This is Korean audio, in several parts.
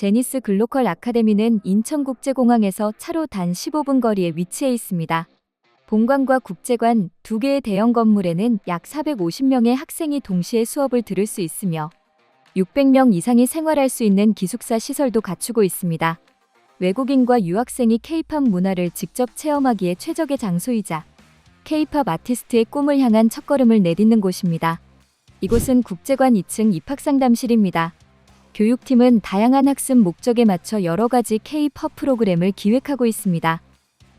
제니스 글로컬 아카데미는 인천국제공항에서 차로 단 15분 거리에 위치해 있습니다. 본관과 국제관 두 개의 대형 건물에는 약 450명의 학생이 동시에 수업을 들을 수 있으며 600명 이상이 생활할 수 있는 기숙사 시설도 갖추고 있습니다. 외국인과 유학생이 K-팝 문화를 직접 체험하기에 최적의 장소이자 K-팝 아티스트의 꿈을 향한 첫걸음을 내딛는 곳입니다. 이곳은 국제관 2층 입학상담실입니다. 교육팀은 다양한 학습 목적에 맞춰 여러 가지 K-팝 프로그램을 기획하고 있습니다.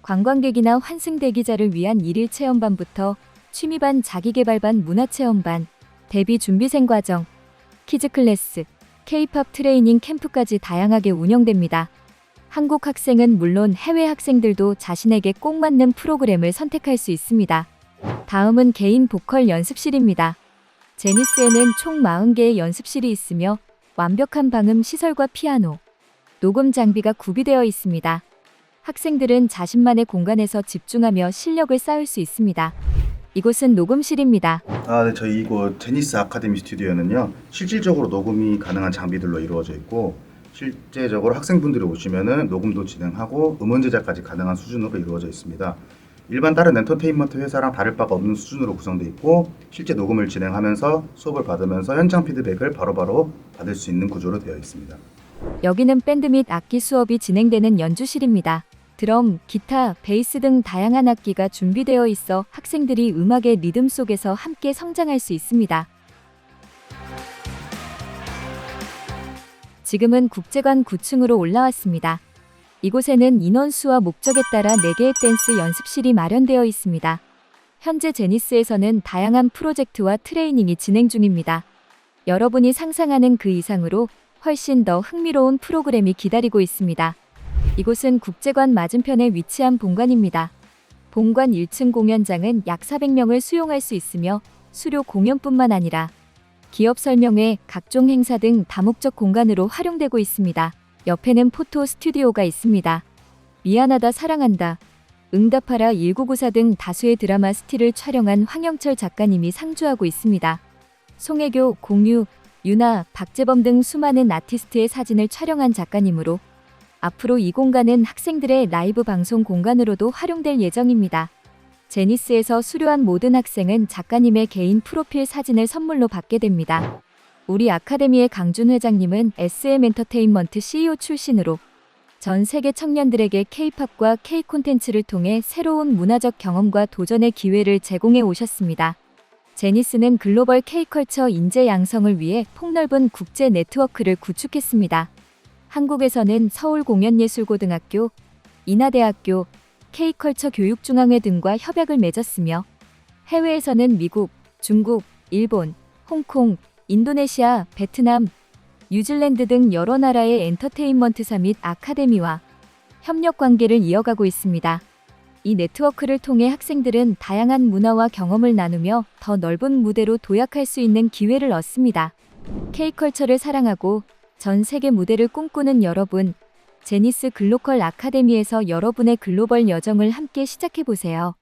관광객이나 환승 대기자를 위한 일일 체험반부터 취미반, 자기개발반, 문화체험반, 데뷔 준비생 과정, 키즈 클래스, K-팝 트레이닝 캠프까지 다양하게 운영됩니다. 한국 학생은 물론 해외 학생들도 자신에게 꼭 맞는 프로그램을 선택할 수 있습니다. 다음은 개인 보컬 연습실입니다. 제니스에는 총 40개의 연습실이 있으며 완벽한 방음 시설과 피아노, 녹음 장비가 구비되어 있습니다. 학생들은 자신만의 공간에서 집중하며 실력을 쌓을 수 있습니다. 이곳은 녹음실입니다. 아, 네, 저희 이곳 제니스 아카데미 스튜디오는요, 실질적으로 녹음이 가능한 장비들로 이루어져 있고, 실제적으로 학생분들이 오시면은 녹음도 진행하고 음원 제작까지 가능한 수준으로 이루어져 있습니다. 일반 다른 엔터테인먼트 회사랑 다를 바가 없는 수준으로 구성되어 있고, 실제 녹음을 진행하면서 수업을 받으면서 현장 피드백을 바로바로 받을 수 있는 구조로 되어 있습니다. 여기는 밴드 및 악기 수업이 진행되는 연주실입니다. 드럼, 기타, 베이스 등 다양한 악기가 준비되어 있어 학생들이 음악의 리듬 속에서 함께 성장할 수 있습니다. 지금은 국제관 9층으로 올라왔습니다. 이곳에는 인원수와 목적에 따라 4개의 댄스 연습실이 마련되어 있습니다. 현재 제니스에서는 다양한 프로젝트와 트레이닝이 진행 중입니다. 여러분이 상상하는 그 이상으로 훨씬 더 흥미로운 프로그램이 기다리고 있습니다. 이곳은 국제관 맞은편에 위치한 본관입니다. 본관 1층 공연장은 약 400명을 수용할 수 있으며 수료 공연뿐만 아니라 기업 설명회, 각종 행사 등 다목적 공간으로 활용되고 있습니다. 옆에는 포토 스튜디오가 있습니다. 미안하다 사랑한다. 응답하라 1994 등 다수의 드라마 스틸을 촬영한 황영철 작가님이 상주하고 있습니다. 송혜교, 공유, 유나, 박재범 등 수많은 아티스트의 사진을 촬영한 작가님으로 앞으로 이 공간은 학생들의 라이브 방송 공간으로도 활용될 예정입니다. 제니스에서 수료한 모든 학생은 작가님의 개인 프로필 사진을 선물로 받게 됩니다. 우리 아카데미의 강준 회장님은 SM 엔터테인먼트 CEO 출신으로 전 세계 청년들에게 K-팝과 K 콘텐츠를 통해 새로운 문화적 경험과 도전의 기회를 제공해 오셨습니다. 제니스는 글로벌 K-컬처 인재 양성을 위해 폭넓은 국제 네트워크를 구축했습니다. 한국에서는 서울공연예술고등학교, 인하대학교, K-컬처 교육중앙회 등과 협약을 맺었으며 해외에서는 미국, 중국, 일본, 홍콩, 인도네시아, 베트남, 뉴질랜드 등 여러 나라의 엔터테인먼트사 및 아카데미와 협력 관계를 이어가고 있습니다. 이 네트워크를 통해 학생들은 다양한 문화와 경험을 나누며 더 넓은 무대로 도약할 수 있는 기회를 얻습니다. K-컬처를 사랑하고 전 세계 무대를 꿈꾸는 여러분, 제니스 글로컬 아카데미에서 여러분의 글로벌 여정을 함께 시작해 보세요.